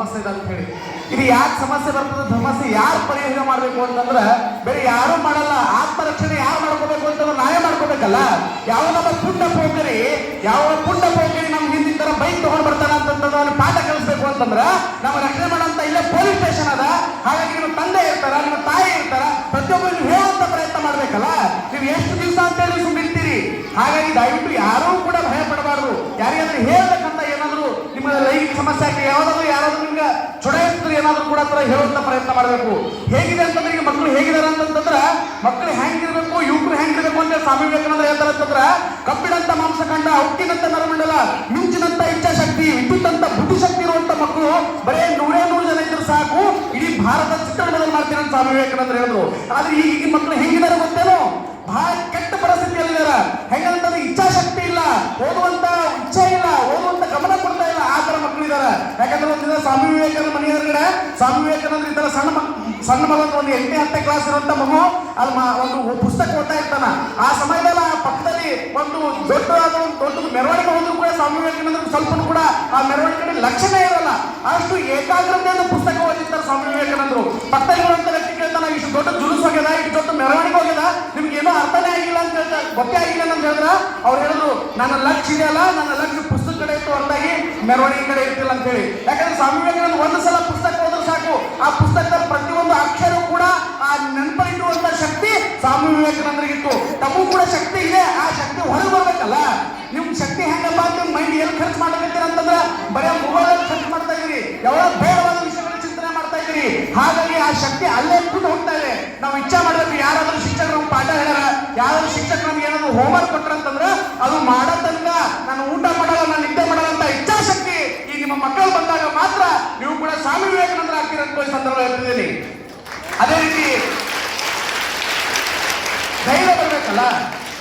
ಸಮಸ್ಯೆ ಇದೆ ಅಂತ ಹೇಳಿ. ಇದು ಯಾಕೆ ಸಮಸ್ಯೆ ಬರ್ತದೆ? ಸಮಸ್ಯೆ ಯಾರು ಪರಿಹಾರ ಮಾಡಬೇಕು ಅಂತಂದ್ರೆ, ಬೇರೆ ಯಾರು ಮಾಡಲ್ಲ. ಆತ್ಮರಕ್ಷಣೆ ಯಾರು ಮಾಡ್ಕೋಬೇಕು ಅಂತಂದ್ರೆ ನಾವೇ ಮಾಡ್ಕೋಬೇಕಲ್ಲ. ಯಾವ ನಮ್ಮ ಪುಂಡ ಪೋಕರಿ ಯಾವ ಪುಂಡ ಪೋಕರಿ ನಮ್ಗೆ ಹಿಂದಿನ ಬೈಕ್ ತಗೊಂಡ್ ಬರ್ತಾರ ಅಂತಂದ್ರೆ ಪಾಠ ಕಲಿಸ್ಬೇಕು ಅಂತಂದ್ರೆ ನಮ್ಮ ರಕ್ಷಣೆ ಮಾಡಂತ ಇಲ್ಲೇ ಪೊಲೀಸ್ ಸ್ಟೇಷನ್ ಅದ. ಹಾಗಾಗಿ ನಿಮ್ಮ ತಂದೆ ಇರ್ತಾರ, ನಿಮ್ಮ ತಾಯಿ ಇರ್ತಾರ, ಪ್ರತಿಯೊಬ್ಬರು ಹೇಳುವಂತ ಪ್ರಯತ್ನ ಮಾಡ್ಬೇಕಲ್ಲ. ನೀವು ಎಷ್ಟು ದಿವಸ ಅಂತ ಹೇಳಿ ಬಿಡ್ತೀರಿ ಹಾಗಾಗಿ ದಯವಿಟ್ಟು ಯಾರೂ ಕೂಡ ಭಯ ಪಡಬಾರ್ದು ಯಾರಿಗಾದ್ರೂ ಹೇಳ್ಬೇಕಂತ ಏನಾದ್ರು ನಿಮ್ಮ ಲೈಂಗಿಕ ಸಮಸ್ಯೆ ಆಗಿ ಯಾವ್ದಾದ್ರು ಏನಾದ್ರೂ ಕೂಡ ಹತ್ರ ಹೇಳುವಂತ ಪ್ರಯತ್ನ ಮಾಡಬೇಕು. ಹೇಗಿದೆ ಅಂತಂದ್ರೆ ಈಗ ಮಕ್ಕಳು ಹೇಗಿದ್ದಾರೆ ಅಂತಂದ್ರೆ ಮಕ್ಕಳು ಹೆಂಗಿರ್ಬೇಕು ಯುವಕರು ಹೆಂಗಿರ್ಬೇಕು ಅಂತ ಸ್ವಾಮಿ ವಿವೇಕಾನಂದ ಹೇಳ್ತಾರೆ ಅಂತಂದ್ರೆ, ಕಬ್ಬಿಣಂತ ಮಾಂಸಖಂಡ, ಉಕ್ಕಿನಂತ ನರಮಂಡಲ, ಮಿಂಚಿನಂತ ಇಚ್ಛಾಶಕ್ತಿ, ವಿದ್ಯುತ್ತಂತ ಬುದ್ಧಿಶಕ್ತಿ ಇರುವಂತ ಮಕ್ಕಳು ಬರೇ ನೂರೇ ನೂರು ಜನ ಇದ್ರು ಸಾಕು. ಇಡೀ ಭಾರತ ಚಿತ್ರಣದಲ್ಲಿ ಮಾಡ್ತೀನಿ ಅಂತ ಸ್ವಾಮಿ ವಿವೇಕಾನಂದ ಹೇಳಿದ್ರು. ಆದ್ರೆ ಈಗ ಈ ಮಕ್ಕಳು ಹೆಂಗಿದ್ದಾರೆ ಗೊತ್ತೇನೋ? ಬಹಳ ಕೆಟ್ಟ ಪರಿಸ್ಥಿತಿಯಲ್ಲಿದ್ದಾರೆ. ಹೆಂಗಂತಂದ್ರೆ ಇಚ್ಛಾಶಕ್ತಿ ಇಲ್ಲ ಓದುವಂತ ಇಚ್ಛೆ ಇಲ್ಲ ಓದುವಂತ ಗಮನ ಕೊಡ್ತಾ ಇಲ್ಲ ಆ ತರ ಮಕ್ಕಳಿದ್ದಾರೆ ಯಾಕಂದ್ರೆ ಒಂದಿನ ಸ್ವಾಮಿ ವಿವೇಕಾನಂದ ಮನೆ ಎದುರುಗಡೆ ಸ್ವಾಮಿ ವಿವೇಕಾನಂದ ಈ ತರ ಸಣ್ಣ ಸಣ್ಣ ಮಗ ಒಂದು ಎಂಟನೇ, ಹತ್ತನೇ ಕ್ಲಾಸ್ ಇರುವಂತ ಮಗು, ಅಲ್ಲಿ ಒಂದು ಪುಸ್ತಕ ಓದ್ತಾ ಇರ್ತಾನ. ಆ ಸಮಯದಲ್ಲಿ ಆ ಪಕ್ಕದಲ್ಲಿ ಒಂದು ದೊಡ್ಡದಾದ ಒಂದು ದೊಡ್ಡ ಮೆರವಣಿಗೆ ಹೋದ್ರು ಕೂಡ ಸ್ವಾಮಿ ವಿವೇಕಾನಂದ ಸ್ವಲ್ಪ ಕೂಡ ಆ ಮೆರವಣಿಗೆ ಲಕ್ಷಣ ಇರಲ್ಲ. ಅಷ್ಟು ಏಕಾಗ್ರತೆಯಿಂದ ಪುಸ್ತಕ ಓದಿರ್ತಾರೆ ಸ್ವಾಮಿ ವಿವೇಕಾನಂದರು. ಪಕ್ಕದಲ್ಲಿ ಇರುವಂತ ವ್ಯಕ್ತಿ ಕೇಳ್ತಾನ, ಇಷ್ಟು ದೊಡ್ಡ ಜುಲುಸ್ ಹೋಗ್ಯದ ಇಷ್ಟು ದೊಡ್ಡ ಮೆರವಣಿಗೆ ಹೋಗ್ಯದ, ನಿಮ್ಗೆ ಏನೋ ಅರ್ಥನೇ ಆಗಿಲ್ಲ ಅಂತ ಹೇಳ್ತಾರೆ ಗೊತ್ತೇ ಆಗಿಲ್ಲ ಅಂತ ಹೇಳಿದ್ರ ಅವ್ರು ಹೇಳಿದ್ರು, ನನ್ನ ಲಕ್ಷ ಇದೆಯಲ್ಲ ನನ್ನ ಲಕ್ಷ್ಯ ಮೆರವಣಿಗೆ ಕಡೆ ಇರ್ತಿಲ್ಲ ಅಂತ ಹೇಳಿ. ಯಾಕಂದ್ರೆ ಸ್ವಾಮಿ ವಿವೇಕಾನಂದ ಒಂದು ಸಲ ಪುಸ್ತಕ ಓದಿದ್ರೆ ಸಾಕು. ಆ ಪುಸ್ತಕದ ಪ್ರತಿಯೊಂದು ಅಕ್ಷರ ಕೂಡ ಆ ನೆನಪಲ್ಲಿಟ್ಟುವಂತ ಶಕ್ತಿ ಸ್ವಾಮಿ ವಿವೇಕಾನಂದರಿಗಿತ್ತು. ತಮಗೂ ಕೂಡ ಶಕ್ತಿ ಇದೆ. ಆ ಶಕ್ತಿ ಹೊರಗೆ ಬರ್ಬೇಕಲ್ಲ? ನಿಮ್ ಶಕ್ತಿ ಹೆಂಗಪ್ಪ ಅಂತ ಮೈಂಡ್ ಎಲ್ಲಿ ಖರ್ಚು ಮಾಡ್ಬೇಕಂತೀರ ಅಂತಂದ್ರ ಬರೀ ಮೊಬೈಲ್ ಖರ್ಚು ಮಾಡ್ತಾ ಇದೀರಿ ಯಾವ ಬೇಡವಾದ ವಿಷಯಗಳ ಚಿಂತನೆ ಮಾಡ್ತಾ ಇದೀರಿ ಹಾಗಾಗಿ ಆ ಶಕ್ತಿ ಅಲ್ಲೇ ಕೂಡ ಹೋಗ್ತಾ ಇದೆ. ನಾವು ಇಚ್ಛೆ ಮಾಡ್ಬೇಕು ಯಾರಾದ್ರೂ ಶಿಕ್ಷಕರು, ಪಾಠ ಹೇಳ್ಯಾರ ಯಾರಾದ್ರೂ ಶಿಕ್ಷಕರು ನಮ್ಗೆ ಏನಾದ್ರು ಹೋಮ್ವರ್ಕ್ ಕೊಟ್ರಂತಂದ್ರೆ ಆಗ್ತೀರ ಅಂತ ಹೇಳ್ತಿದ್ದೀನಿ ಅದೇ ರೀತಿ ಧೈರ್ಯ ಬರಬೇಕಲ್ಲ?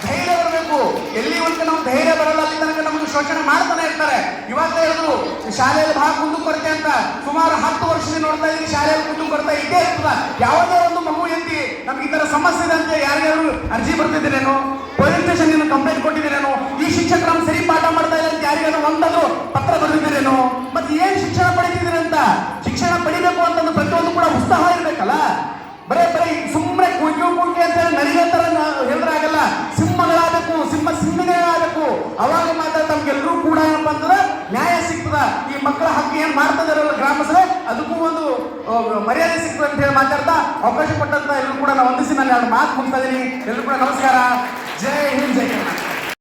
ಧೈರ್ಯ ಬರಬೇಕು. ಎಲ್ಲಿವರೆಗೆ ನಾವು ಧೈರ್ಯ ಬರಲ್ಲ ಅಲ್ಲಿ ತನಕ ನಮ್ಗೆ ಶೋಷಣೆ ಮಾಡ್ತಾನೆ ಇರ್ತಾರೆ. ಇವತ್ತೇ ಹೇಳಿದ್ರು ಶಾಲೆಯಲ್ಲಿ ಬಹಳ ಕುಂದುಕೊರತೆ ಅಂತ ಸುಮಾರು ಹತ್ತು ವರ್ಷದಿಂದ ನೋಡ್ತಾ ಇದ್ದೀನಿ, ಶಾಲೆಯಲ್ಲಿ ಕುಂದುಕೊರತೆ ಇದ್ದೇ ಇರ್ತದ ಯಾವುದೇ ಒಂದು ಮಗು ಎತ್ತಿ ನಮ್ಗೆ ಈ ತರ ಸಮಸ್ಯೆ ಇದೆ ಅಂತ ಯಾರ್ಯಾರು ಅರ್ಜಿ ಬರ್ತಿದ್ದೀರೇನು, ಪೊಲೀಸ್ ಸ್ಟೇಷನ್ ಕಂಪ್ಲೇಂಟ್ ಕೊಟ್ಟಿದ್ದೀರೇನು, ಈ ಶಿಕ್ಷಕರು ಸರಿ ಪಾಠ ಮಾಡ್ತಾ ಇಲ್ಲ ಅಂತ ಯಾರಿಗಾದ್ರು ಒಂದಾದ್ರು ಪತ್ರ ಬರೆದಿದ್ದೀರೇನು, ಮತ್ತೆ ಏನ್ ಸಿಂಹಗಳಾಗಬೇಕು ಸಿಂಹ ಆದಕ್ಕೂ ಅವಾಗ ಮಾತ್ರ ತಮ್ಗೆಲ್ಲರೂ ಕೂಡ ಏನಪ್ಪ ಅಂತಂದ್ರೆ ನ್ಯಾಯ ಸಿಗ್ತದ. ಈ ಮಕ್ಕಳ ಹಕ್ಕು ಏನ್ ಮಾಡ್ತದಲ್ಲ ಗ್ರಾಮಸ್ಥರೇ, ಅದಕ್ಕೂ ಒಂದು ಮರ್ಯಾದೆ ಸಿಗ್ತದೆ ಅಂತ ಹೇಳಿ ಮಾತಾಡ್ತಾ ಅವಕಾಶ ಕೊಟ್ಟಂತ ಎಲ್ಲರೂ ಕೂಡ ನಾನು ವಂದಿಸಿ ನಾನು ಎರಡು ಮಾತು ಮುಗ್ತಾ ಇದ್ದೀನಿ. ಎಲ್ಲರೂ ಕೂಡ ನಮಸ್ಕಾರ. ಜೈ ಹಿಂದ್, ಜೈ ಕರ್ನಾಟಕ.